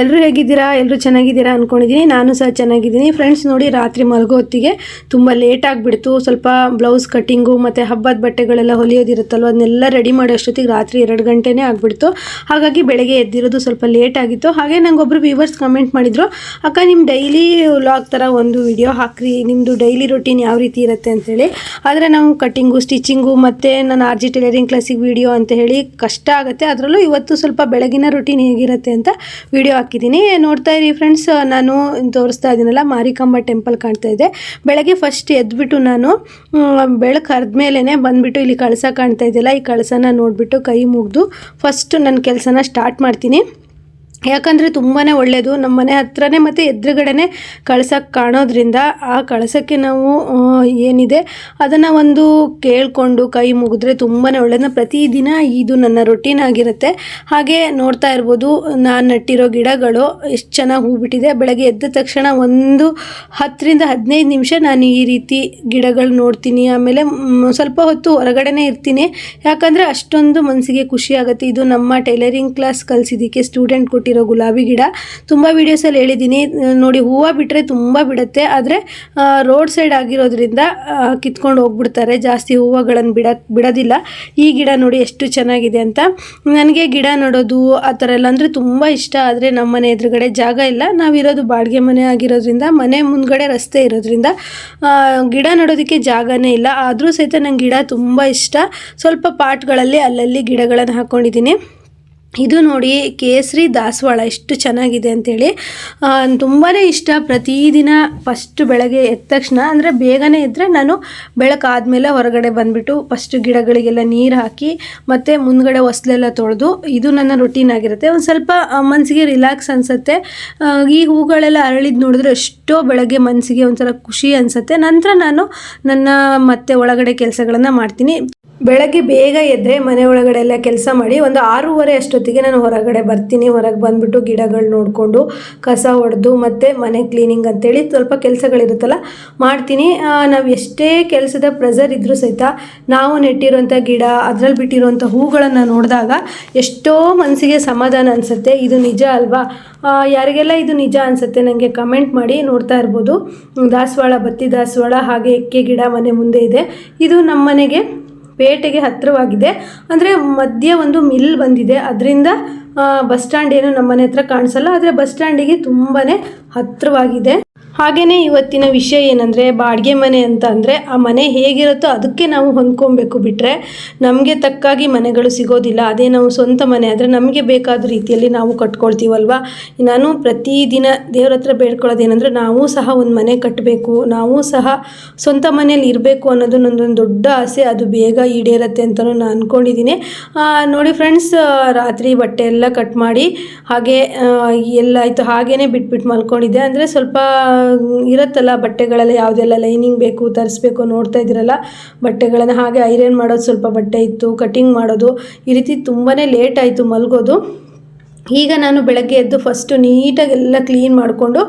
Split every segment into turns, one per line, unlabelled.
ಎಲ್ಲರೂ ಹೇಗಿದ್ದೀರಾ? ಎಲ್ಲರೂ ಚೆನ್ನಾಗಿದ್ದೀರಾ ಅಂದ್ಕೊಂಡಿದ್ದೀನಿ ನಾನು ಸಹ ಚೆನ್ನಾಗಿದ್ದೀನಿ. ಫ್ರೆಂಡ್ಸ್ ನೋಡಿ ರಾತ್ರಿ ಮಲಗೋ ಹೊತ್ತಿಗೆ ತುಂಬ ಲೇಟ್ ಆಗಿಬಿಡ್ತು. ಸ್ವಲ್ಪ ಬ್ಲೌಸ್ ಕಟ್ಟಿಂಗು ಮತ್ತು ಹಬ್ಬದ ಬಟ್ಟೆಗಳೆಲ್ಲ ಹೊಲಿಯೋದಿರುತ್ತಲ್ವ? ಅದನ್ನೆಲ್ಲ ರೆಡಿ ಮಾಡೋ ಅಷ್ಟೊತ್ತಿಗೆ ರಾತ್ರಿ ಎರಡು ಗಂಟೆನೇ ಆಗಿಬಿಡ್ತು. ಹಾಗಾಗಿ ಬೆಳಗ್ಗೆ ಎದ್ದಿರೋದು ಸ್ವಲ್ಪ ಲೇಟ್ ಆಗಿತ್ತು. ಹಾಗೆ ನಂಗೊಬ್ಬರು ವ್ಯೂವರ್ಸ್ ಕಮೆಂಟ್ ಮಾಡಿದರು, ಅಕ್ಕ ನಿಮ್ಮ ಡೈಲಿ ವ್ಲಾಗ್ ಥರ ಒಂದು ವಿಡಿಯೋ ಹಾಕ್ರಿ. ನಿಮ್ಮದು ಡೈಲಿ ರೊಟೀನ್ ಯಾವ ರೀತಿ ಇರುತ್ತೆ? ಅಂತೇಳಿ ಆದರೆ ನಾವು ಕಟ್ಟಿಂಗು ಸ್ಟಿಚಿಂಗು ಮತ್ತು ನಾನು ಆರ್ ಜಿ ಟೈಲರಿಂಗ್ ಕ್ಲಾಸಿಗೆ ವಿಡಿಯೋ ಅಂತ ಹೇಳಿ ಕಷ್ಟ ಆಗುತ್ತೆ. ಅದರಲ್ಲೂ ಇವತ್ತು ಸ್ವಲ್ಪ ಬೆಳಗಿನ ರೊಟೀನ್ ಹೇಗಿರುತ್ತೆ ಅಂತ ವಿಡಿಯೋ ಹಾಕಿದ್ದೀನಿ. ನೋಡ್ತಾ ಇರಿ ಫ್ರೆಂಡ್ಸ್ ನಾನು ತೋರಿಸ್ತಾ ಇದ್ದೀನಲ್ಲ, ಮಾರಿಕಾಂಬ ಟೆಂಪಲ್ ಕಾಣ್ತಾ ಇದೆ. ಬೆಳಗ್ಗೆ ಫಸ್ಟ್ ಎದ್ಬಿಟ್ಟು ನಾನು ಬೆಳಕು ಹರಿದ್ಮೇಲೆ ಬಂದುಬಿಟ್ಟು ಇಲ್ಲಿ ಕಳಸ ಕಾಣ್ತಾ ಇದೆಯಲ್ಲ ಈ ಕಳಸನ ನೋಡಿಬಿಟ್ಟು ಕೈ ಮುಗಿದು ಫಸ್ಟ್ ನನ್ನ ಕೆಲಸನ ಸ್ಟಾರ್ಟ್ ಮಾಡ್ತೀನಿ. ಯಾಕಂದರೆ ತುಂಬಾ ಒಳ್ಳೆಯದು ನಮ್ಮ ಮನೆ ಹತ್ರನೇ ಮತ್ತು ಎದುರುಗಡೆನೇ ಕಳ್ಸಕ್ಕೆ ಕಾಣೋದ್ರಿಂದ ಆ ಕಳಸಕ್ಕೆ ನಾವು ಏನಿದೆ ಅದನ್ನು ಒಂದು ಕೇಳಿಕೊಂಡು ಕೈ ಮುಗಿದ್ರೆ ತುಂಬಾ ಒಳ್ಳೆಯದು ಪ್ರತಿದಿನ ಇದು ನನ್ನ ರೊಟೀನ್ ಆಗಿರುತ್ತೆ. ಹಾಗೆ ನೋಡ್ತಾ ಇರ್ಬೋದು, ನಾನು ನಟ್ಟಿರೋ ಗಿಡಗಳು ಎಷ್ಟು ಚೆನ್ನಾಗಿ ಹೂ ಬಿಟ್ಟಿದೆ ಬೆಳಗ್ಗೆ ಎದ್ದ ತಕ್ಷಣ ಒಂದು ಹತ್ತರಿಂದ ಹದಿನೈದು ನಿಮಿಷ ನಾನು ಈ ರೀತಿ ಗಿಡಗಳು ನೋಡ್ತೀನಿ. ಆಮೇಲೆ ಸ್ವಲ್ಪ ಹೊತ್ತು ಹೊರಗಡೆನೇ ಇರ್ತೀನಿ. ಯಾಕಂದರೆ ಅಷ್ಟೊಂದು ಮನಸ್ಸಿಗೆ ಖುಷಿ ಆಗುತ್ತೆ. ಇದು ನಮ್ಮ ಟೈಲರಿಂಗ್ ಕ್ಲಾಸ್ ಕಲಿಸಿದ್ದಕ್ಕೆ ಸ್ಟೂಡೆಂಟ್ ಕೊಟ್ಟಿರೋ ಗುಲಾಬಿ ಗಿಡ. ತುಂಬ ವೀಡಿಯೋಸಲ್ಲಿ ಹೇಳಿದ್ದೀನಿ ನೋಡಿ, ಹೂವು ಬಿಟ್ಟರೆ ತುಂಬ ಬಿಡುತ್ತೆ. ಆದರೆ ರೋಡ್ ಸೈಡ್ ಆಗಿರೋದ್ರಿಂದ ಕಿತ್ಕೊಂಡು ಹೋಗ್ಬಿಡ್ತಾರೆ. ಜಾಸ್ತಿ ಹೂವುಗಳನ್ನು ಬಿಡ, ಬಿಡೋದಿಲ್ಲ. ಈ ಗಿಡ ನೋಡಿ ಎಷ್ಟು ಚೆನ್ನಾಗಿದೆ ಅಂತ. ನನಗೆ ಗಿಡ ನೋಡೋದು, ಆ ಥರ ಎಲ್ಲ ಅಂದರೆ ತುಂಬ ಇಷ್ಟ. ಆದರೆ ನಮ್ಮ ಮನೆ ಎದುರುಗಡೆ ಜಾಗ ಇಲ್ಲ. ನಾವಿರೋದು ಬಾಡಿಗೆ ಮನೆ ಆಗಿರೋದ್ರಿಂದ, ಮನೆ ಮುಂದ್ಗಡೆ ರಸ್ತೆ ಇರೋದ್ರಿಂದ ಗಿಡ ನೋಡೋದಕ್ಕೆ ಜಾಗನೇ ಇಲ್ಲ. ಆದರೂ ಸಹಿತ ನಂಗೆ ಗಿಡ ತುಂಬ ಇಷ್ಟ. ಸ್ವಲ್ಪ ಪಾಟ್ಗಳಲ್ಲಿ ಅಲ್ಲಲ್ಲಿ ಗಿಡಗಳನ್ನು ಹಾಕ್ಕೊಂಡಿದ್ದೀನಿ ಇದು ನೋಡಿ ಕೇಸರಿ ದಾಸವಾಳ ಎಷ್ಟು ಚೆನ್ನಾಗಿದೆ ಅಂತೇಳಿ. ತುಂಬಾ ಇಷ್ಟ. ಪ್ರತಿದಿನ ಫಸ್ಟ್ ಬೆಳಗ್ಗೆ ಎದ್ದ ತಕ್ಷಣ, ಅಂದರೆ ಬೇಗನೆ ಇದ್ದರೆ ನಾನು ಬೆಳಕಾದಮೇಲೆ ಹೊರಗಡೆ ಬಂದುಬಿಟ್ಟು ಫಸ್ಟ್ ಗಿಡಗಳಿಗೆಲ್ಲ ನೀರು ಹಾಕಿ, ಮತ್ತು ಮುಂದ್ಗಡೆ ಹೊಸ್ಲೆಲ್ಲ ತೊಳೆದು, ಇದು ನನ್ನ ರೊಟೀನ್ ಆಗಿರುತ್ತೆ. ಒಂದು ಸ್ವಲ್ಪ ಮನಸ್ಸಿಗೆ ರಿಲ್ಯಾಕ್ಸ್ ಅನಿಸುತ್ತೆ. ಈ ಹೂಗಳೆಲ್ಲ ಅರಳಿದ್ದು ನೋಡಿದ್ರೆ ಎಷ್ಟೋ ಬೆಳಗ್ಗೆ ಮನಸ್ಸಿಗೆ ಒಂಥರ ಖುಷಿ ಅನಿಸುತ್ತೆ. ನಂತರ ನಾನು ನನ್ನ ಮತ್ತೆ ಒಳಗಡೆ ಕೆಲಸಗಳನ್ನು ಮಾಡ್ತೀನಿ. ಬೆಳಗ್ಗೆ ಬೇಗ ಎದ್ದರೆ ಮನೆ ಒಳಗಡೆ ಎಲ್ಲ ಕೆಲಸ ಮಾಡಿ ಒಂದು ಆರೂವರೆ ಅಷ್ಟೊತ್ತಿಗೆ ನಾನು ಹೊರಗಡೆ ಬರ್ತೀನಿ. ಹೊರಗೆ ಬಂದುಬಿಟ್ಟು ಗಿಡಗಳು ನೋಡಿಕೊಂಡು ಕಸ ಹೊಡೆದು ಮತ್ತು ಮನೆ ಕ್ಲೀನಿಂಗ್ ಅಂತೇಳಿ ಸ್ವಲ್ಪ ಕೆಲಸಗಳಿರುತ್ತಲ್ಲ ಮಾಡ್ತೀನಿ. ನಾವು ಎಷ್ಟೇ ಕೆಲಸದ ಪ್ರೆಸರ್ ಇದ್ದರೂ ಸಹಿತ ನಾವು ನೆಟ್ಟಿರೋಂಥ ಗಿಡ, ಅದರಲ್ಲಿ ಬಿಟ್ಟಿರೋಂಥ ಹೂಗಳನ್ನು ನೋಡಿದಾಗ ಎಷ್ಟೋ ಮನಸ್ಸಿಗೆ ಸಮಾಧಾನ ಅನಿಸುತ್ತೆ. ಇದು ನಿಜ ಅಲ್ವಾ? ಯಾರಿಗೆಲ್ಲ ಇದು ನಿಜ ಅನಿಸುತ್ತೆ ನನಗೆ ಕಮೆಂಟ್ ಮಾಡಿ ನೋಡ್ತಾ ಇರ್ಬೋದು. ದಾಸವಾಳ, ಬತ್ತಿ ದಾಸವಾಳ ಹಾಗೆ ಎಕ್ಕೆ ಗಿಡ ಮನೆ ಮುಂದೆ ಇದೆ. ಇದು ನಮ್ಮ ಮನೆಗೆ ಪೇಟೆಗೆ ಹತ್ತಿರವಾಗಿದೆ. ಅಂದರೆ ಮಧ್ಯೆ ಒಂದು ಮಿಲ್ ಬಂದಿದೆ. ಅದರಿಂದ ಬಸ್ ಸ್ಟ್ಯಾಂಡ್ ಏನು ನಮ್ಮನೆ ಹತ್ರ ಕಾಣಿಸಲ್ಲ. ಆದರೆ ಬಸ್ ಸ್ಟ್ಯಾಂಡಿಗೆ ತುಂಬಾ ಹತ್ತಿರವಾಗಿದೆ. ಹಾಗೆಯೇ ಇವತ್ತಿನ ವಿಷಯ ಏನಂದರೆ ಬಾಡಿಗೆ ಮನೆ ಅಂತ ಅಂದರೆ ಆ ಮನೆ ಹೇಗಿರುತ್ತೋ ಅದಕ್ಕೆ ನಾವು ಹೊಂದ್ಕೊಬೇಕು ಬಿಟ್ಟರೆ ನಮಗೆ ತಕ್ಕಾಗಿ ಮನೆಗಳು ಸಿಗೋದಿಲ್ಲ. ಅದೇ ನಾವು ಸ್ವಂತ ಮನೆ ಆದರೆ ನಮಗೆ ಬೇಕಾದ ರೀತಿಯಲ್ಲಿ ನಾವು ಕಟ್ಕೊಳ್ತೀವಲ್ವ? ನಾನು ಪ್ರತಿದಿನ ದೇವ್ರ ಹತ್ರ ಬೇಡ್ಕೊಳ್ಳೋದೇನೆಂದರೆ ನಾವು ಸಹ ಒಂದು ಮನೆ ಕಟ್ಟಬೇಕು ನಾವು ಸಹ ಸ್ವಂತ ಮನೆಯಲ್ಲಿ ಇರಬೇಕು ಅನ್ನೋದು ನಂದೊಂದು ದೊಡ್ಡ ಆಸೆ. ಅದು ಬೇಗ ಈಡೇರತ್ತೆ ಅಂತಲೂ ನಾನು ಅಂದ್ಕೊಂಡಿದ್ದೀನಿ ನೋಡಿ ಫ್ರೆಂಡ್ಸ್ ರಾತ್ರಿ ಬಟ್ಟೆ ಎಲ್ಲ ಕಟ್ ಮಾಡಿ ಹಾಗೆ ಎಲ್ಲ ಆಯಿತು ಹಾಗೇ ಬಿಟ್ಬಿಟ್ಟು ಮಲ್ಕೊಂಡಿದ್ದೆ. ಅಂದರೆ ಸ್ವಲ್ಪ ಇರುತ್ತಲ್ಲ ಬಟ್ಟೆಗಳೆಲ್ಲ ಯಾವುದೆಲ್ಲ ಲೈನಿಂಗ್ ಬೇಕು, ತರಿಸ್ಬೇಕು ನೋಡ್ತಾ ಇದ್ದೀರಲ್ಲ? ಬಟ್ಟೆಗಳನ್ನು ಹಾಗೆ ಐರನ್ ಮಾಡೋದು ಸ್ವಲ್ಪ ಬಟ್ಟೆ ಇತ್ತು, ಕಟಿಂಗ್ ಮಾಡೋದು, ಈ ರೀತಿ ತುಂಬಾ ಲೇಟ್ ಆಯಿತು ಮಲಗೋದು. ಈಗ ನಾನು ಬೆಳಗ್ಗೆ ಎದ್ದು ಫಸ್ಟು ನೀಟಾಗಿ ಎಲ್ಲ ಕ್ಲೀನ್ ಮಾಡಿಕೊಂಡು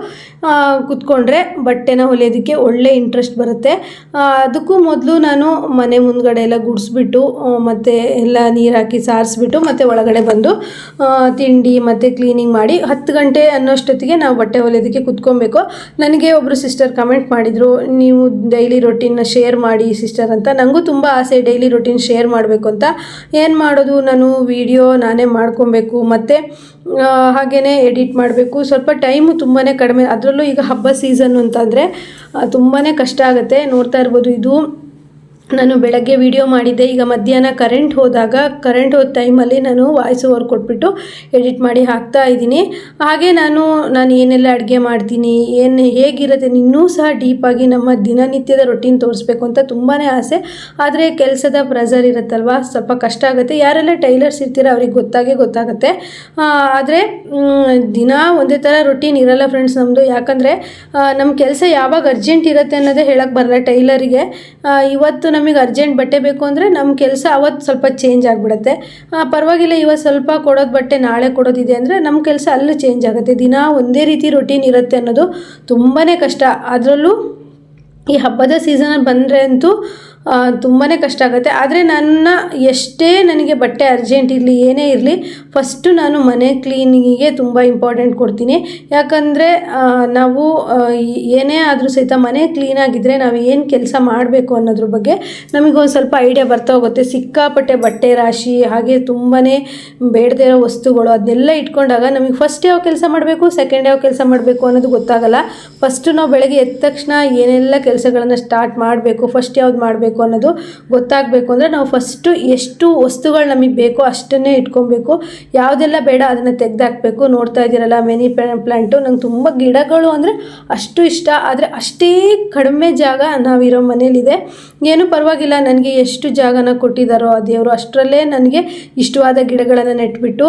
ಕುತ್ಕೊಂಡ್ರೆ ಬಟ್ಟೆನ ಹೊಲಿಯೋದಕ್ಕೆ ಒಳ್ಳೆ ಇಂಟ್ರೆಸ್ಟ್ ಬರುತ್ತೆ. ಅದಕ್ಕೂ ಮೊದಲು ನಾನು ಮನೆ ಮುಂದ್ಗಡೆ ಎಲ್ಲ ಗುಡಿಸ್ಬಿಟ್ಟು ಮತ್ತು ಎಲ್ಲ ನೀರು ಹಾಕಿ ಸಾರಿಸ್ಬಿಟ್ಟು, ಮತ್ತು ಒಳಗಡೆ ಬಂದು ತಿಂಡಿ ಮತ್ತು ಕ್ಲೀನಿಂಗ್ ಮಾಡಿ ಹತ್ತು ಗಂಟೆ ಅನ್ನೋಷ್ಟೊತ್ತಿಗೆ ನಾವು ಬಟ್ಟೆ ಹೊಲಿಯೋದಕ್ಕೆ ಕುತ್ಕೊಬೇಕು. ನನಗೆ ಒಬ್ಬರು ಸಿಸ್ಟರ್ ಕಮೆಂಟ್ ಮಾಡಿದರು, ನೀವು ಡೈಲಿ ರೊಟೀನ್ನ ಶೇರ್ ಮಾಡಿ ಸಿಸ್ಟರ್ ಅಂತ. ನನಗೂ ತುಂಬ ಆಸೆ ಡೈಲಿ ರೊಟೀನ್ ಶೇರ್ ಮಾಡಬೇಕು ಅಂತ. ಏನು ಮಾಡೋದು? ನಾನು ವಿಡಿಯೋ ನಾನೇ ಮಾಡ್ಕೊಬೇಕು. ಮತ್ತು ಹಾಗೆಯೇ ಎಡಿಟ್ ಮಾಡಬೇಕು. ಸ್ವಲ್ಪ ಟೈಮು ತುಂಬಾ ಕಡಿಮೆ. ಅದರಲ್ಲೂ ಈಗ ಹಬ್ಬ ಸೀಸನ್ನು ಅಂತಂದರೆ ತುಂಬಾ ಕಷ್ಟ ಆಗುತ್ತೆ. ನೋಡ್ತಾ ಇರ್ಬೋದು. ಇದು ನಾನು ಬೆಳಗ್ಗೆ ವಿಡಿಯೋ ಮಾಡಿದ್ದೆ. ಈಗ ಮಧ್ಯಾಹ್ನ ಕರೆಂಟ್ ಹೋದಾಗ ಕರೆಂಟ್ ಹೋದ ಟೈಮಲ್ಲಿ ನಾನು ವಾಯ್ಸ್ ಓವರ್ ಕೊಟ್ಬಿಟ್ಟು ಎಡಿಟ್ ಮಾಡಿ ಹಾಕ್ತಾ ಇದ್ದೀನಿ. ಹಾಗೆ ನಾನು ನಾನು ಏನೆಲ್ಲ ಅಡುಗೆ ಮಾಡ್ತೀನಿ, ಏನು ಹೇಗಿರುತ್ತೆ, ಇನ್ನೂ ಸಹ ಡೀಪಾಗಿ ನಮ್ಮ ದಿನನಿತ್ಯದ ರೊಟೀನ್ ತೋರಿಸ್ಬೇಕು ಅಂತ ತುಂಬಾ ಆಸೆ. ಆದರೆ ಕೆಲಸದ ಪ್ರೆಸರ್ ಇರುತ್ತಲ್ವ? ಸ್ವಲ್ಪ ಕಷ್ಟ ಆಗುತ್ತೆ. ಯಾರೆಲ್ಲ ಟೈಲರ್ಸ್ ಇರ್ತೀರ ಅವ್ರಿಗೆ ಗೊತ್ತಾಗೇ ಗೊತ್ತಾಗುತ್ತೆ. ಆದರೆ ದಿನ ಒಂದೇ ಥರ ರೊಟೀನ್ ಇರಲ್ಲ ಫ್ರೆಂಡ್ಸ್ ನಮ್ಮದು ಯಾಕಂದರೆ ನಮ್ಮ ಕೆಲಸ ಯಾವಾಗ ಅರ್ಜೆಂಟ್ ಇರುತ್ತೆ ಅನ್ನೋದೇ ಹೇಳಕ್ಕೆ ಬರಲ್ಲ ಟೈಲರಿಗೆ ಇವತ್ತು ನಮಗೆ ಅರ್ಜೆಂಟ್ ಬಟ್ಟೆ ಬೇಕು ಅಂದರೆ ನಮ್ಮ ಕೆಲಸ ಅವತ್ತು ಸ್ವಲ್ಪ ಚೇಂಜ್ ಆಗಿಬಿಡುತ್ತೆ. ಪರವಾಗಿಲ್ಲ ಇವತ್ತು ಸ್ವಲ್ಪ ಕೊಡೋದು ಬಟ್ಟೆ ನಾಳೆ ಕೊಡೋದಿದೆ ಅಂದರೆ ನಮ್ಮ ಕೆಲಸ ಅಲ್ಲೂ ಚೇಂಜ್ ಆಗುತ್ತೆ. ದಿನ ಒಂದೇ ರೀತಿ ರೊಟೀನ್ ಇರುತ್ತೆ ಅನ್ನೋದು ತುಂಬಾ ಕಷ್ಟ. ಅದರಲ್ಲೂ ಈ ಹಬ್ಬದ ಸೀಸನಲ್ಲಿ ಬಂದರೆ ಅಂತೂ ತುಂಬಾ ಕಷ್ಟ ಆಗುತ್ತೆ. ಆದರೆ ನನ್ನ ಎಷ್ಟೇ ನನಗೆ ಬಟ್ಟೆ ಅರ್ಜೆಂಟ್ ಇರಲಿ, ಏನೇ ಇರಲಿ ಫಸ್ಟು ನಾನು ಮನೆ ಕ್ಲೀನಿಂಗಿಗೆ ತುಂಬ ಇಂಪಾರ್ಟೆಂಟ್ ಕೊಡ್ತೀನಿ. ಯಾಕಂದರೆ ನಾವು ಏನೇ ಆದರೂ ಸಹಿತ ಮನೆ ಕ್ಲೀನಾಗಿದ್ದರೆ ನಾವು ಏನು ಕೆಲಸ ಮಾಡಬೇಕು ಅನ್ನೋದ್ರ ಬಗ್ಗೆ ನಮಗೆ ಒಂದು ಸ್ವಲ್ಪ ಐಡಿಯಾ ಬರ್ತಾ ಹೋಗುತ್ತೆ. ಸಿಕ್ಕಾಪಟ್ಟೆ ಬಟ್ಟೆ ರಾಶಿ, ಹಾಗೆ ತುಂಬಾ ಬೇಡದೇ ಇರೋ ವಸ್ತುಗಳು, ಅದನ್ನೆಲ್ಲ ಇಟ್ಕೊಂಡಾಗ ನಮಗೆ ಫಸ್ಟ್ ಯಾವ ಕೆಲಸ ಮಾಡಬೇಕು ಸೆಕೆಂಡ್ ಯಾವ ಕೆಲಸ ಮಾಡಬೇಕು ಅನ್ನೋದು ಗೊತ್ತಾಗಲ್ಲ. ಫಸ್ಟು ನಾವು ಬೆಳಗ್ಗೆ ಎದ್ದ ತಕ್ಷಣ ಏನೆಲ್ಲ ಕೆಲಸಗಳನ್ನು ಸ್ಟಾರ್ಟ್ ಮಾಡಬೇಕು ಫಸ್ಟ್ ಯಾವ್ದು ಮಾಡಬೇಕು ಅನ್ನೋದು ಗೊತ್ತಾಗಬೇಕು ಅಂದರೆ ನಾವು ಫಸ್ಟು ಎಷ್ಟು ವಸ್ತುಗಳು ನಮಗೆ ಬೇಕೋ ಅಷ್ಟನ್ನೇ ಇಟ್ಕೊಬೇಕು ಯಾವುದೆಲ್ಲ ಬೇಡ ಅದನ್ನು ತೆಗೆದಾಕಬೇಕು. ನೋಡ್ತಾ ಇದ್ದೀರಲ್ಲ ಮೆನಿ ಪ್ಲ್ಯಾಂಟು ನಂಗೆ ತುಂಬ ಗಿಡಗಳು ಅಂದರೆ ಅಷ್ಟು ಇಷ್ಟ. ಆದರೆ ಅಷ್ಟೇ ಕಡಿಮೆ ಜಾಗ ನಾವಿರೋ ಮನೇಲಿದೆ. ಏನೂ ಪರವಾಗಿಲ್ಲ, ನನಗೆ ಎಷ್ಟು ಜಾಗನ ಕೊಟ್ಟಿದ್ದಾರೋ ಆ ದೇವರು ಅಷ್ಟರಲ್ಲೇ ನನಗೆ ಇಷ್ಟವಾದ ಗಿಡಗಳನ್ನು ನೆಟ್ಬಿಟ್ಟು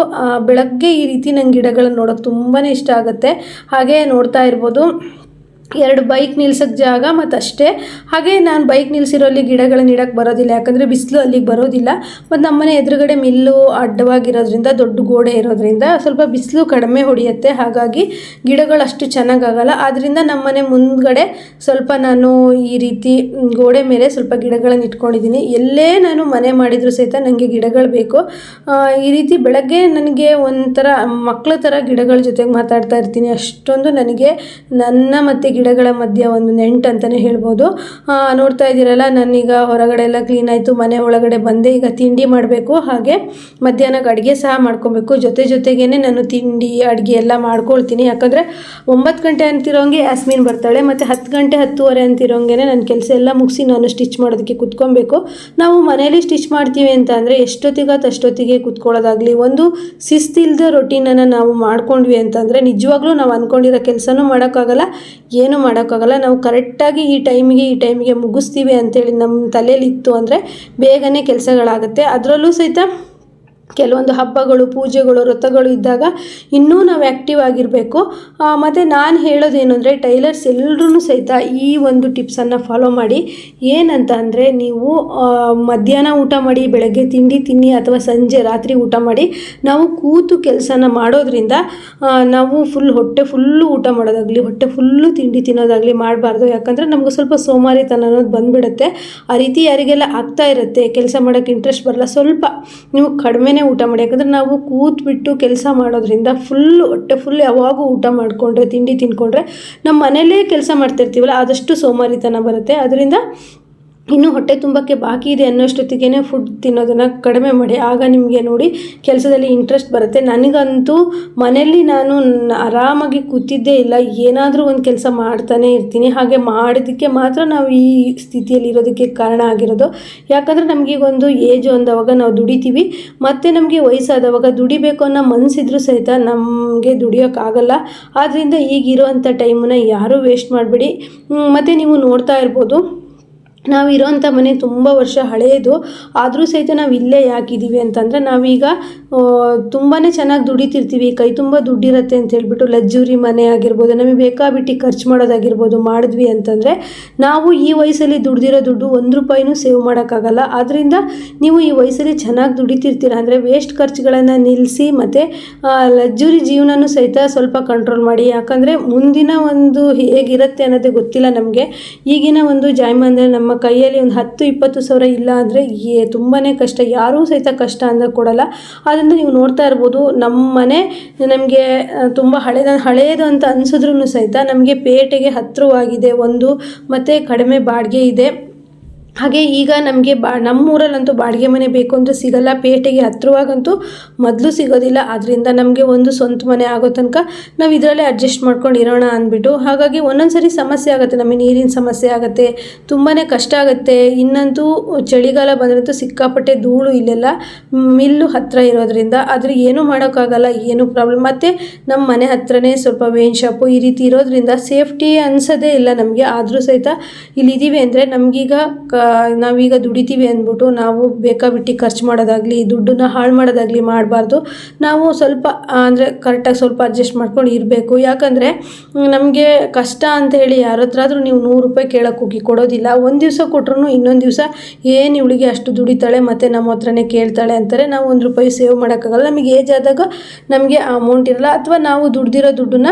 ಬೆಳಗ್ಗೆ ಈ ರೀತಿ ನಂಗೆ ಗಿಡಗಳನ್ನು ನೋಡೋಕೆ ತುಂಬಾ ಇಷ್ಟ ಆಗುತ್ತೆ. ಹಾಗೆ ನೋಡ್ತಾ ಇರ್ಬೋದು. ಎರಡು ಬೈಕ್ ನಿಲ್ಸೋಕ್ಕೆ ಜಾಗ ಮತ್ತು ಅಷ್ಟೇ ಹಾಗೆ ನಾನು ಬೈಕ್ ನಿಲ್ಸಿರೋ ಅಲ್ಲಿ ಗಿಡಗಳನ್ನ ಇಡಕ್ಕೆ ಬರೋದಿಲ್ಲ, ಯಾಕಂದರೆ ಬಿಸಿಲು ಅಲ್ಲಿಗೆ ಬರೋದಿಲ್ಲ. ಮತ್ತು ನಮ್ಮನೆ ಎದುರುಗಡೆ ಮಿಲ್ಲು ಅಡ್ಡವಾಗಿರೋದ್ರಿಂದ, ದೊಡ್ಡ ಗೋಡೆ ಇರೋದ್ರಿಂದ ಸ್ವಲ್ಪ ಬಿಸಿಲು ಕಡಿಮೆ ಹೊಡೆಯುತ್ತೆ. ಹಾಗಾಗಿ ಗಿಡಗಳು ಅಷ್ಟು ಚೆನ್ನಾಗಾಗಲ್ಲ. ಆದ್ದರಿಂದ ನಮ್ಮನೆ ಮುಂದ್ಗಡೆ ಸ್ವಲ್ಪ ನಾನು ಈ ರೀತಿ ಗೋಡೆ ಮೇಲೆ ಸ್ವಲ್ಪ ಗಿಡಗಳನ್ನು ಇಟ್ಕೊಂಡಿದ್ದೀನಿ ಎಲ್ಲೇ ನಾನು ಮನೆ ಮಾಡಿದರೂ ಸಹಿತ ನನಗೆ ಗಿಡಗಳು ಬೇಕು. ಈ ರೀತಿ ಬೆಳಗ್ಗೆ ನನಗೆ ಒಂಥರ ಮಕ್ಕಳ ಥರ ಗಿಡಗಳ ಜೊತೆಗೆ ಮಾತಾಡ್ತಾ ಇರ್ತೀನಿ. ಅಷ್ಟೊಂದು ನನಗೆ ನನ್ನ ಮತ್ತು ಗಿಡಗಳ ಮಧ್ಯೆ ಒಂದು ನೆಂಟು ಅಂತಲೇ ಹೇಳ್ಬೋದು. ನೋಡ್ತಾ ಇದ್ದೀರಲ್ಲ ನಾನೀಗ ಹೊರಗಡೆ ಎಲ್ಲ ಕ್ಲೀನ್ ಆಯಿತು, ಮನೆ ಒಳಗಡೆ ಬಂದೆ, ಈಗ ತಿಂಡಿ ಮಾಡಬೇಕು, ಹಾಗೆ ಮಧ್ಯಾಹ್ನಕ್ಕೆ ಅಡುಗೆ ಸಹ ಮಾಡ್ಕೊಬೇಕು. ಜೊತೆ ಜೊತೆಗೇನೆ ನಾನು ತಿಂಡಿ, ಅಡುಗೆ ಎಲ್ಲ ಮಾಡ್ಕೊಳ್ತೀನಿ. ಯಾಕಂದರೆ ಒಂಬತ್ತು ಗಂಟೆ ಅಂತಿರೋಂಗೆ ಯಾಸ್ಮಿನ್ ಬರ್ತಾಳೆ, ಮತ್ತು ಹತ್ತು ಗಂಟೆ ಹತ್ತುವರೆ ಅಂತಿರೋಂಗೆ ನನ್ನ ಕೆಲಸ ಎಲ್ಲ ಮುಗಿಸಿ ನಾನು ಸ್ಟಿಚ್ ಮಾಡೋದಕ್ಕೆ ಕುತ್ಕೊಬೇಕು. ನಾವು ಮನೇಲಿ ಸ್ಟಿಚ್ ಮಾಡ್ತೀವಿ ಅಂತ ಅಂದರೆ ಎಷ್ಟೊತ್ತಿಗೆ ಅಷ್ಟೊತ್ತಿಗೆ ಕುತ್ಕೊಳ್ಳೋದಾಗಲಿ, ಒಂದು ಶಿಸ್ತಿಲ್ದ ರೊಟೀನನ್ನು ನಾವು ಮಾಡ್ಕೊಂಡ್ವಿ ಅಂತಂದರೆ ನಿಜವಾಗ್ಲೂ ನಾವು ಅಂದ್ಕೊಂಡಿರೋ ಕೆಲಸನೂ ಮಾಡೋಕ್ಕಾಗಲ್ಲ. ಏನೂ ಮಾಡೋಕ್ಕಾಗಲ್ಲ. ನಾವು ಕರೆಕ್ಟಾಗಿ ಈ ಟೈಮಿಗೆ ಈ ಟೈಮಿಗೆ ಮುಗಿಸ್ತೀವಿ ಅಂತೇಳಿ ನಮ್ಮ ತಲೆಯಲ್ಲಿ ಇತ್ತು ಅಂದರೆ ಬೇಗನೆ ಕೆಲಸಗಳಾಗುತ್ತೆ. ಅದರಲ್ಲೂ ಸಹಿತ ಕೆಲವೊಂದು ಹಬ್ಬಗಳು, ಪೂಜೆಗಳು, ವ್ರತಗಳು ಇದ್ದಾಗ ಇನ್ನೂ ನಾವು ಆ್ಯಕ್ಟಿವ್ ಆಗಿರಬೇಕು. ಮತ್ತು ನಾನು ಹೇಳೋದೇನು ಅಂದರೆ ಟೈಲರ್ಸ್ ಎಲ್ಲರೂ ಸಹಿತ ಈ ಒಂದು ಟಿಪ್ಸನ್ನು ಫಾಲೋ ಮಾಡಿ. ಏನಂತ ಅಂದರೆ ನೀವು ಮಧ್ಯಾಹ್ನ ಊಟ ಮಾಡಿ, ಬೆಳಗ್ಗೆ ತಿಂಡಿ ತಿನ್ನಿ ಅಥವಾ ಸಂಜೆ ರಾತ್ರಿ ಊಟ ಮಾಡಿ, ನಾವು ಕೂತು ಕೆಲಸನ ಮಾಡೋದ್ರಿಂದ ನಾವು ಫುಲ್ ಹೊಟ್ಟೆ ಫುಲ್ಲು ಊಟ ಮಾಡೋದಾಗಲಿ, ಹೊಟ್ಟೆ ಫುಲ್ಲು ತಿಂಡಿ ತಿನ್ನೋದಾಗಲಿ ಮಾಡಬಾರ್ದು. ಯಾಕಂದರೆ ನಮಗೆ ಸ್ವಲ್ಪ ಸೋಮಾರಿತನ ಅನ್ನೋದು ಬಂದುಬಿಡುತ್ತೆ. ಆ ರೀತಿ ಯಾರಿಗೆಲ್ಲ ಆಗ್ತಾ ಇರುತ್ತೆ, ಕೆಲಸ ಮಾಡೋಕ್ಕೆ ಇಂಟ್ರೆಸ್ಟ್ ಬರಲ್ಲ, ಸ್ವಲ್ಪ ನೀವು ಕಡಿಮೆನೇ ಊಟ ಮಾಡಿ. ಯಾಕಂದರೆ ನಾವು ಕೂತ್ಬಿಟ್ಟು ಕೆಲಸ ಮಾಡೋದ್ರಿಂದ ಫುಲ್ ಹೊಟ್ಟೆ ಫುಲ್ ಯಾವಾಗೂ ಊಟ ಮಾಡಿಕೊಂಡ್ರೆ, ತಿಂಡಿ ತಿನ್ಕೊಂಡ್ರೆ ನಮ್ಮ ಮನೇಲೇ ಕೆಲಸ ಮಾಡ್ತಿರ್ತೀವಲ್ಲ, ಆದಷ್ಟು ಸೋಮಾರಿತನ ಬರುತ್ತೆ. ಅದರಿಂದ ಇನ್ನೂ ಹೊಟ್ಟೆ ತುಂಬಕ್ಕೆ ಬಾಕಿ ಇದೆ ಅನ್ನೋಷ್ಟೊತ್ತಿಗೆ ಫುಡ್ ತಿನ್ನೋದನ್ನು ಕಡಿಮೆ ಮಾಡಿ. ಆಗ ನಿಮಗೆ ನೋಡಿ ಕೆಲಸದಲ್ಲಿ ಇಂಟ್ರೆಸ್ಟ್ ಬರುತ್ತೆ. ನನಗಂತೂ ಮನೆಯಲ್ಲಿ ನಾನು ಆರಾಮಾಗಿ ಕೂತಿದ್ದೇ ಇಲ್ಲ. ಏನಾದರೂ ಒಂದು ಕೆಲಸ ಮಾಡ್ತಾನೆ ಇರ್ತೀನಿ. ಹಾಗೆ ಮಾಡೋದಕ್ಕೆ ಮಾತ್ರ ನಾವು ಈ ಸ್ಥಿತಿಯಲ್ಲಿ ಇರೋದಕ್ಕೆ ಕಾರಣ ಆಗಿರೋದು. ಯಾಕಂದರೆ ನಮಗೀಗೊಂದು ಏಜ್ ಅಂದವಾಗ ನಾವು ದುಡಿತೀವಿ. ಮತ್ತು ನಮಗೆ ವಯಸ್ಸಾದವಾಗ ದುಡಿಬೇಕು ಅನ್ನೋ ಮನಸ್ಸಿದ್ರೂ ಸಹಿತ ನಮಗೆ ದುಡಿಯೋಕ್ಕಾಗಲ್ಲ ಆದ್ದರಿಂದ ಈಗಿರೋ ಅಂಥ ಟೈಮನ್ನ ಯಾರೂ ವೇಸ್ಟ್ ಮಾಡಬೇಡಿ. ಮತ್ತು ನೀವು ನೋಡ್ತಾ ಇರ್ಬೋದು. ನಾವು ಇರೋಂಥ ಮನೆ ತುಂಬ ವರ್ಷ ಹಳೆಯದು ಆದರೂ ಸಹಿತ ನಾವು ಇಲ್ಲೇ ಯಾಕಿದ್ದೀವಿ ಅಂತಂದರೆ ನಾವೀಗ ತುಂಬಾ ಚೆನ್ನಾಗಿ ದುಡಿತಿರ್ತೀವಿ, ಕೈ ತುಂಬ ದುಡ್ಡಿರುತ್ತೆ ಅಂತ ಹೇಳ್ಬಿಟ್ಟು ಲಜ್ಜುರಿ ಮನೆ ಆಗಿರ್ಬೋದು, ನಮಗೆ ಬೇಕಾಬಿಟ್ಟು ಖರ್ಚು ಮಾಡೋದಾಗಿರ್ಬೋದು, ಮಾಡಿದ್ವಿ ಅಂತಂದರೆ ನಾವು ಈ ವಯಸ್ಸಲ್ಲಿ ದುಡ್ದಿರೋ ದುಡ್ಡು ಒಂದು ರೂಪಾಯಿನೂ ಸೇವ್ ಮಾಡೋಕ್ಕಾಗಲ್ಲ. ಆದ್ದರಿಂದ ನೀವು ಈ ವಯಸ್ಸಲ್ಲಿ ಚೆನ್ನಾಗಿ ದುಡಿತಿರ್ತೀರ ಅಂದರೆ ವೇಸ್ಟ್ ಖರ್ಚುಗಳನ್ನು ನಿಲ್ಲಿಸಿ ಮತ್ತು ಲಜ್ಜುರಿ ಜೀವನನೂ ಸಹಿತ ಸ್ವಲ್ಪ ಕಂಟ್ರೋಲ್ ಮಾಡಿ. ಯಾಕಂದರೆ ಮುಂದಿನ ಒಂದು ಹೇಗಿರುತ್ತೆ ಅನ್ನೋದೇ ಗೊತ್ತಿಲ್ಲ ನಮಗೆ. ಈಗಿನ ಒಂದು ಜಾಯಮಾನದಲ್ಲಿ ನಮ್ಮ ಕೈಯಲ್ಲಿ ಒಂದು ಹತ್ತು, ಇಪ್ಪತ್ತು ಸಾವಿರ ಇಲ್ಲ ಅಂದರೆ ಏ ತುಂಬಾ ಕಷ್ಟ. ಯಾರೂ ಸಹಿತ ಕಷ್ಟ ಅಂದಾಗ ಕೊಡಲ್ಲ. ಆದ್ದರಿಂದ ನೀವು ನೋಡ್ತಾ ಇರ್ಬೋದು ನಮ್ಮ ಮನೆ ನಮಗೆ ತುಂಬ ಹಳೆದ ಹಳೆಯದು ಅಂತ ಅನಿಸಿದ್ರೂ ಸಹಿತ ನಮಗೆ ಪೇಟೆಗೆ ಹತ್ತಿರವಾಗಿದೆ ಒಂದು, ಮತ್ತು ಕಡಿಮೆ ಬಾಡಿಗೆ ಇದೆ. ಹಾಗೆ ಈಗ ನಮಗೆ ಬಾ, ನಮ್ಮೂರಲ್ಲಂತೂ ಬಾಡಿಗೆ ಮನೆ ಬೇಕು ಅಂದರೆ ಸಿಗಲ್ಲ. ಪೇಟೆಗೆ ಹತ್ರವಾಗಂತೂ ಮೊದಲು ಸಿಗೋದಿಲ್ಲ. ಆದ್ದರಿಂದ ನಮಗೆ ಒಂದು ಸ್ವಂತ ಮನೆ ಆಗೋ ತನಕ ನಾವು ಇದರಲ್ಲೇ ಅಡ್ಜಸ್ಟ್ ಮಾಡ್ಕೊಂಡು ಇರೋಣ ಅಂದ್ಬಿಟ್ಟು, ಹಾಗಾಗಿ ಒಂದೊಂದು ಸರಿ ಸಮಸ್ಯೆ ಆಗುತ್ತೆ. ನಮಗೆ ನೀರಿನ ಸಮಸ್ಯೆ ಆಗುತ್ತೆ ತುಂಬಾ ಕಷ್ಟ ಆಗುತ್ತೆ. ಇನ್ನಂತೂ ಚಳಿಗಾಲ ಬಂದ್ರಂತೂ ಸಿಕ್ಕಾಪಟ್ಟೆ ಧೂಳು ಇಲ್ಲೆಲ್ಲ ಮಿಲ್ಲು ಹತ್ತಿರ ಇರೋದ್ರಿಂದ ಆದರೆ ಏನೂ ಮಾಡೋಕ್ಕಾಗಲ್ಲ, ಏನು ಪ್ರಾಬ್ಲಮ್ ಮತ್ತು ನಮ್ಮ ಮನೆ ಹತ್ರನೇ ಸ್ವಲ್ಪ ವೇನ್ ಶಾಪು ಈ ರೀತಿ ಇರೋದ್ರಿಂದ ಸೇಫ್ಟಿ ಅನ್ಸೋದೇ ಇಲ್ಲ ನಮಗೆ. ಆದರೂ ಸಹಿತ ಇಲ್ಲಿದ್ದೀವಿ ಅಂದರೆ ನಮಗೀಗ ಕ ನಾವೀಗ ದುಡಿತೀವಿ ಅಂದ್ಬಿಟ್ಟು ನಾವು ಬೇಕಾಬಿಟ್ಟು ಖರ್ಚು ಮಾಡೋದಾಗಲಿ, ದುಡ್ಡನ್ನ ಹಾಳು ಮಾಡೋದಾಗಲಿ ಮಾಡಬಾರ್ದು. ನಾವು ಸ್ವಲ್ಪ, ಅಂದರೆ ಕರೆಕ್ಟಾಗಿ ಸ್ವಲ್ಪ ಅಡ್ಜಸ್ಟ್ ಮಾಡ್ಕೊಂಡು ಇರಬೇಕು. ಯಾಕಂದರೆ ನಮಗೆ ಕಷ್ಟ ಅಂತ ಹೇಳಿ ಯಾರ ಹತ್ರ ಆದರೂ ನೀವು ನೂರು ರೂಪಾಯಿ ಕೇಳೋಕೆ ಹೋಗಿ ಕೊಡೋದಿಲ್ಲ. ಒಂದು ದಿವಸ ಕೊಟ್ರು ಇನ್ನೊಂದು ದಿವಸ ಏನು ಇವಳಿಗೆ ಅಷ್ಟು ದುಡಿತಾಳೆ ಮತ್ತು ನಮ್ಮ ಹತ್ರನೇ ಕೇಳ್ತಾಳೆ ಅಂತಾರೆ. ನಾವು ಒಂದು ರೂಪಾಯಿ ಸೇವ್ ಮಾಡೋಕ್ಕಾಗಲ್ಲ. ನಮಗೆ ಏಜ್ ಆದಾಗ ನಮಗೆ ಅಮೌಂಟ್ ಇರಲ್ಲ. ಅಥವಾ ನಾವು ದುಡ್ದಿರೋ ದುಡ್ಡನ್ನ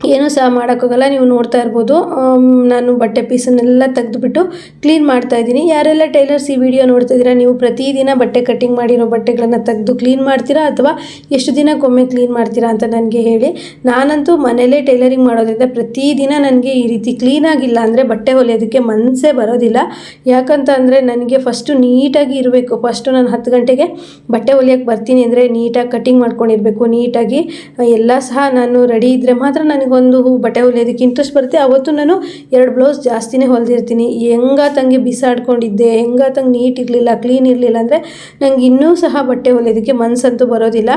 ಏನೂ ಸಹ ಮಾಡೋಕ್ಕಾಗಲ್ಲ, ನೀವು ನೋಡ್ತಾ ಇರ್ಬೋದು. ನಾನು ಬಟ್ಟೆ ಪೀಸನ್ನೆಲ್ಲ ತೆಗೆದುಬಿಟ್ಟು ಕ್ಲೀನ್ ಮಾಡ್ತಾ ಇದ್ದೀನಿ. ಯಾರೆಲ್ಲ ಟೈಲರ್ಸ್ ಈ ವಿಡಿಯೋ ನೋಡ್ತಾ ಇದ್ದೀರಾ ನೀವು ಪ್ರತಿದಿನ ಬಟ್ಟೆ ಕಟ್ಟಿಂಗ್ ಮಾಡಿರೋ ಬಟ್ಟೆಗಳನ್ನು ತೆಗೆದು ಕ್ಲೀನ್ ಮಾಡ್ತೀರಾ ಅಥವಾ ಎಷ್ಟು ದಿನಕ್ಕೊಮ್ಮೆ ಕ್ಲೀನ್ ಮಾಡ್ತೀರಾ ಅಂತ ನನಗೆ ಹೇಳಿ. ನಾನಂತೂ ಮನೇಲೇ ಟೈಲರಿಂಗ್ ಮಾಡೋದ್ರಿಂದ ಪ್ರತಿದಿನ ನನಗೆ ಈ ರೀತಿ ಕ್ಲೀನ್ ಆಗಿಲ್ಲ ಅಂದರೆ ಬಟ್ಟೆ ಹೊಲಿಯೋದಕ್ಕೆ ಮನಸ್ಸೇ ಬರೋದಿಲ್ಲ. ಯಾಕಂತ ಅಂದರೆ ನನಗೆ ಫಸ್ಟು ನೀಟಾಗಿ ಇರಬೇಕು. ಫಸ್ಟು ನಾನು ಹತ್ತು ಗಂಟೆಗೆ ಬಟ್ಟೆ ಹೊಲಿಯೋಕ್ಕೆ ಬರ್ತೀನಿ ಅಂದರೆ ನೀಟಾಗಿ ಕಟ್ಟಿಂಗ್ ಮಾಡ್ಕೊಂಡಿರಬೇಕು. ನೀಟಾಗಿ ಎಲ್ಲ ಸಹ ನಾನು ರೆಡಿ ಇದ್ದರೆ ಮಾತ್ರ ನನಗೊಂದು ಬಟ್ಟೆ ಹೊಲಿಯೋದಕ್ಕೆ ಇಂಟ್ರೆಸ್ಟ್ ಬರುತ್ತೆ. ಅವತ್ತು ನಾನು ಎರಡು ಬ್ಲೌಸ್ ಜಾಸ್ತಿನೇ ಹೊಲಿದಿರ್ತೀನಿ. ಹೆಂಗಾತಂಗೆ ಬಿಸಾಡ್ಕೊಂಡಿದ್ದೆ ಹೆಂಗಾತಂಗೆ ನೀಟ್ ಇರಲಿಲ್ಲ ಕ್ಲೀನ್ ಇರಲಿಲ್ಲ ಅಂದರೆ ನನಗೆ ಇನ್ನೂ ಸಹ ಬಟ್ಟೆ ಹೊಲಿಯೋದಕ್ಕೆ ಮನಸ್ಸಂತೂ ಬರೋದಿಲ್ಲ.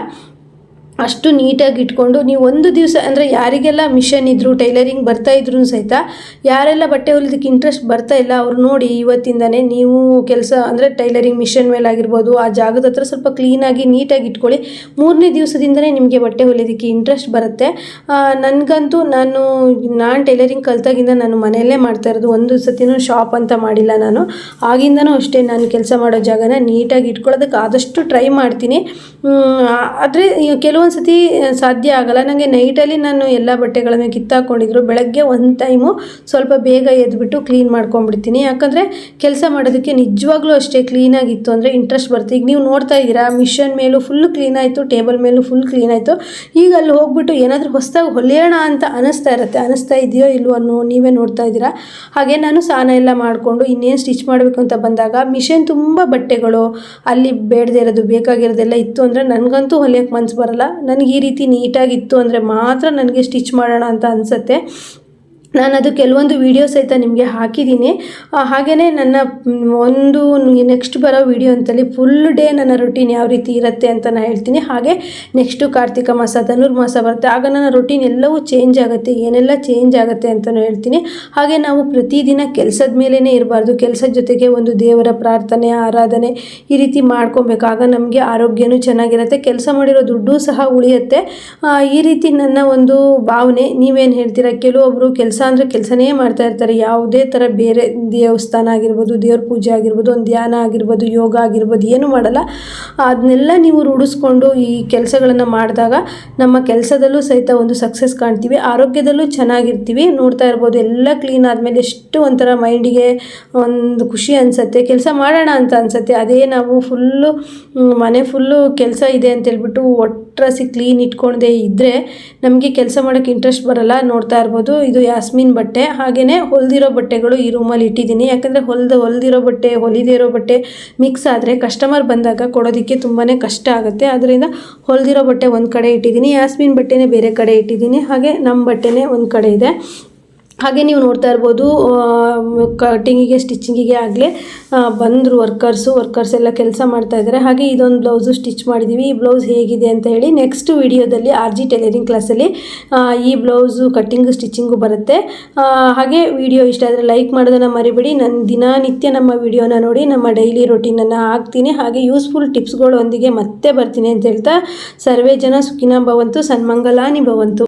ಅಷ್ಟು ನೀಟಾಗಿ ಇಟ್ಕೊಂಡು ನೀವು ಒಂದು ದಿವಸ ಅಂದರೆ ಯಾರಿಗೆಲ್ಲ ಮಿಷನ್ ಇದ್ದರು ಟೈಲರಿಂಗ್ ಬರ್ತಾ ಇದ್ರು ಸಹಿತ ಯಾರೆಲ್ಲ ಬಟ್ಟೆ ಹೊಲಿದಕ್ಕೆ ಇಂಟ್ರೆಸ್ಟ್ ಬರ್ತಾ ಇಲ್ಲ, ಅವ್ರು ನೋಡಿ ಇವತ್ತಿಂದನೇ ನೀವು ಕೆಲಸ ಅಂದರೆ ಟೈಲರಿಂಗ್ ಮಿಷನ್ ಮೇಲಾಗಿರ್ಬೋದು ಆ ಜಾಗದ ಹತ್ರ ಸ್ವಲ್ಪ ಕ್ಲೀನಾಗಿ ನೀಟಾಗಿ ಇಟ್ಕೊಳ್ಳಿ. ಮೂರನೇ ದಿವಸದಿಂದನೇ ನಿಮಗೆ ಬಟ್ಟೆ ಹೊಲಿಯೋದಕ್ಕೆ ಇಂಟ್ರೆಸ್ಟ್ ಬರುತ್ತೆ. ನನಗಂತೂ ನಾನು ನಾನು ಟೈಲರಿಂಗ್ ಕಲ್ತಾಗಿಂದ ನಾನು ಮನೆಯಲ್ಲೇ ಮಾಡ್ತಾ ಇರೋದು. ಒಂದು ಸತಿನೂ ಶಾಪ್ ಅಂತ ಮಾಡಿಲ್ಲ ನಾನು. ಆಗಿಂದನೂ ಅಷ್ಟೇ ನಾನು ಕೆಲಸ ಮಾಡೋ ಜಾಗನ ನೀಟಾಗಿ ಇಟ್ಕೊಳ್ಳೋದಕ್ಕೆ ಆದಷ್ಟು ಟ್ರೈ ಮಾಡ್ತೀನಿ. ಆದರೆ ಕೆಲವೊಂದು ಸತಿ ಸಾಧ್ಯ ಆಗಲ್ಲ. ನನಗೆ ನೈಟಲ್ಲಿ ನಾನು ಎಲ್ಲ ಬಟ್ಟೆಗಳನ್ನು ಕಿತ್ತಾಕೊಂಡಿದ್ರು. ಬೆಳಗ್ಗೆ ಒಂದು ಟೈಮು ಸ್ವಲ್ಪ ಬೇಗ ಎದ್ಬಿಟ್ಟು ಕ್ಲೀನ್ ಮಾಡ್ಕೊಂಡ್ಬಿಡ್ತೀನಿ. ಯಾಕಂದರೆ ಕೆಲಸ ಮಾಡೋದಕ್ಕೆ ನಿಜವಾಗ್ಲೂ ಅಷ್ಟೇ ಕ್ಲೀನಾಗಿತ್ತು ಅಂದರೆ ಇಂಟ್ರೆಸ್ಟ್ ಬರುತ್ತೆ. ಈಗ ನೀವು ನೋಡ್ತಾ ಇದ್ದೀರಾ ಮಿಷನ್ ಮೇಲೂ ಫುಲ್ ಕ್ಲೀನ್ ಆಯಿತು ಟೇಬಲ್ ಮೇಲೂ ಫುಲ್ ಕ್ಲೀನ್ ಆಯಿತು. ಈಗ ಅಲ್ಲಿ ಹೋಗ್ಬಿಟ್ಟು ಏನಾದರೂ ಹೊಸದಾಗಿ ಹೊಲಿಯೋಣ ಅಂತ ಅನಿಸ್ತಾ ಇರುತ್ತೆ. ಅನಿಸ್ತಾ ಇದೆಯೋ ಇಲ್ವೋ ಅನ್ನೋ ನೀವೇ ನೋಡ್ತಾ ಇದ್ದೀರಾ. ಹಾಗೆ ನಾನು ಸ್ನಾನ ಎಲ್ಲ ಮಾಡಿಕೊಂಡು ಇನ್ನೇನು ಸ್ಟಿಚ್ ಮಾಡಬೇಕು ಅಂತ ಬಂದಾಗ ಮಿಷನ್ ತುಂಬ ಬಟ್ಟೆಗಳು ಅಲ್ಲಿ ಬೇಡದೇ ಇರೋದು, ಬೇಕಾಗಿರೋದೆಲ್ಲ ಇತ್ತು ಅಂದರೆ ನನಗಂತೂ ಹೊಲಿಯೋಕ್ಕೆ ಮನ್ಸು ಬರಲ್ಲ. ನನಗೆ ಈ ರೀತಿ ನೀಟಾಗಿತ್ತು ಅಂದರೆ ಮಾತ್ರ ನನಗೆ ಸ್ಟಿಚ್ ಮಾಡೋಣ ಅಂತ ಅನಿಸುತ್ತೆ. ನಾನು ಅದು ಕೆಲವೊಂದು ವೀಡಿಯೋ ಸಹಿತ ನಿಮಗೆ ಹಾಕಿದ್ದೀನಿ. ಹಾಗೆಯೇ ನನ್ನ ಒಂದು ನೆಕ್ಸ್ಟ್ ಬರೋ ವೀಡಿಯೋ ಅಂತಲ್ಲಿ ಫುಲ್ ಡೇ ನನ್ನ ರೊಟೀನ್ ಯಾವ ರೀತಿ ಇರುತ್ತೆ ಅಂತ ನಾನು ಹೇಳ್ತೀನಿ. ಹಾಗೆ ನೆಕ್ಸ್ಟು ಕಾರ್ತಿಕ ಮಾಸ ಧನುರ್ಮಾಸ ಬರುತ್ತೆ. ಆಗ ನನ್ನ ರೊಟೀನ್ ಎಲ್ಲವೂ ಚೇಂಜ್ ಆಗುತ್ತೆ, ಏನೆಲ್ಲ ಚೇಂಜ್ ಆಗುತ್ತೆ ಅಂತಲೂ ಹೇಳ್ತೀನಿ. ಹಾಗೆ ನಾವು ಪ್ರತಿದಿನ ಕೆಲಸದ ಮೇಲೇ ಇರಬಾರ್ದು. ಕೆಲಸದ ಜೊತೆಗೆ ಒಂದು ದೇವರ ಪ್ರಾರ್ಥನೆ, ಆರಾಧನೆ ಈ ರೀತಿ ಮಾಡ್ಕೊಬೇಕು. ಆಗ ನಮಗೆ ಆರೋಗ್ಯನೂ ಚೆನ್ನಾಗಿರುತ್ತೆ. ಕೆಲಸ ಮಾಡಿರೋ ದುಡ್ಡು ಸಹ ಉಳಿಯುತ್ತೆ. ಈ ರೀತಿ ನನ್ನ ಒಂದು ಭಾವನೆ. ನೀವೇನು ಹೇಳ್ತೀರಾ? ಕೆಲವೊಬ್ಬರು ಕೆಲಸ ಅಂದರೆ ಕೆಲಸನೇ ಮಾಡ್ತಾ ಇರ್ತಾರೆ. ಯಾವುದೇ ಥರ ಬೇರೆ ದೇವಸ್ಥಾನ ಆಗಿರ್ಬೋದು, ದೇವ್ರ ಪೂಜೆ ಆಗಿರ್ಬೋದು, ಒಂದು ಧ್ಯಾನ ಆಗಿರ್ಬೋದು, ಯೋಗ ಆಗಿರ್ಬೋದು, ಏನು ಮಾಡಲ್ಲ. ಅದನ್ನೆಲ್ಲ ನೀವು ರೂಢಿಸ್ಕೊಂಡು ಈ ಕೆಲಸಗಳನ್ನು ಮಾಡಿದಾಗ ನಮ್ಮ ಕೆಲಸದಲ್ಲೂ ಸಹಿತ ಒಂದು ಸಕ್ಸಸ್ ಕಾಣ್ತೀವಿ. ಆರೋಗ್ಯದಲ್ಲೂ ಚೆನ್ನಾಗಿರ್ತೀವಿ. ನೋಡ್ತಾ ಇರ್ಬೋದು, ಎಲ್ಲ ಕ್ಲೀನ್ ಆದಮೇಲೆ ಎಷ್ಟು ಒಂಥರ ಮೈಂಡಿಗೆ ಒಂದು ಖುಷಿ ಅನಿಸುತ್ತೆ. ಕೆಲಸ ಮಾಡೋಣ ಅಂತ ಅನಿಸುತ್ತೆ. ಅದೇ ನಾವು ಫುಲ್ಲು ಮನೆ ಫುಲ್ಲು ಕೆಲಸ ಇದೆ ಅಂತ ಹೇಳ್ಬಿಟ್ಟು ಒಟ್ರಾಸಿ ಕ್ಲೀನ್ ಇಟ್ಕೊಂಡೇ ಇದ್ದರೆ ನಮಗೆ ಕೆಲಸ ಮಾಡೋಕ್ಕೆ ಇಂಟ್ರೆಸ್ಟ್ ಬರಲ್ಲ. ನೋಡ್ತಾ ಇರ್ಬೋದು, ಇದು ಯಾಸ್ಮಿನ್ ಬಟ್ಟೆ ಹಾಗೆಯೇ ಹೊಲ್ದಿರೋ ಬಟ್ಟೆಗಳು ಈ ರೂಮಲ್ಲಿ ಇಟ್ಟಿದ್ದೀನಿ. ಯಾಕಂದರೆ ಹೊಲ್ದು, ಹೊಲ್ದಿರೋ ಬಟ್ಟೆ, ಹೊಲಿದೇ ಬಟ್ಟೆ ಮಿಕ್ಸ್ ಆದರೆ ಕಸ್ಟಮರ್ ಬಂದಾಗ ಕೊಡೋದಕ್ಕೆ ತುಂಬಾ ಕಷ್ಟ ಆಗುತ್ತೆ. ಅದರಿಂದ ಹೊಲ್ದಿರೋ ಬಟ್ಟೆ ಒಂದು ಕಡೆ ಇಟ್ಟಿದ್ದೀನಿ. ಯಾಸ್ಮಿನ್ ಬಟ್ಟೆನೇ ಬೇರೆ ಕಡೆ ಇಟ್ಟಿದ್ದೀನಿ. ಹಾಗೆ ನಮ್ಮ ಬಟ್ಟೆನೇ ಒಂದು ಕಡೆ ಇದೆ. ಹಾಗೆ ನೀವು ನೋಡ್ತಾ ಇರ್ಬೋದು ಕಟಿಂಗಿಗೆ ಸ್ಟಿಚಿಂಗಿಗೆ ಆಗಲೇ ಬಂದರು ವರ್ಕರ್ಸು, ವರ್ಕರ್ಸ್ ಎಲ್ಲ ಕೆಲಸ ಮಾಡ್ತಾ ಇದ್ದಾರೆ. ಹಾಗೆ ಇದೊಂದು ಬ್ಲೌಸು ಸ್ಟಿಚ್ ಮಾಡಿದ್ದೀವಿ ಈ ಬ್ಲೌಸ್ ಹೇಗಿದೆ ಅಂತ ಹೇಳಿ ನೆಕ್ಸ್ಟ್ ವಿಡಿಯೋದಲ್ಲಿ ಆರ್ ಜಿ ಟೈಲರಿಂಗ್ ಕ್ಲಾಸಲ್ಲಿ ಈ ಬ್ಲೌಸು ಕಟ್ಟಿಂಗು ಸ್ಟಿಚಿಂಗು ಬರುತ್ತೆ. ಹಾಗೆ ವಿಡಿಯೋ ಇಷ್ಟ ಆದರೆ ಲೈಕ್ ಮಾಡೋದನ್ನು ಮರಿಬೇಡಿ. ನನ್ನ ದಿನನಿತ್ಯ ನಮ್ಮ ವಿಡಿಯೋನ ನೋಡಿ ನಮ್ಮ ಡೈಲಿ ರೊಟೀನನ್ನು ಹಾಕ್ತೀನಿ. ಹಾಗೆ ಯೂಸ್ಫುಲ್ ಟಿಪ್ಸ್ಗಳೊಂದಿಗೆ ಮತ್ತೆ ಬರ್ತೀನಿ ಅಂತ ಹೇಳ್ತಾ, ಸರ್ವೇ ಜನ ಸುಖಿನ ಭವಂತು, ಸನ್ಮಂಗಲಾನಿ ಭವಂತು.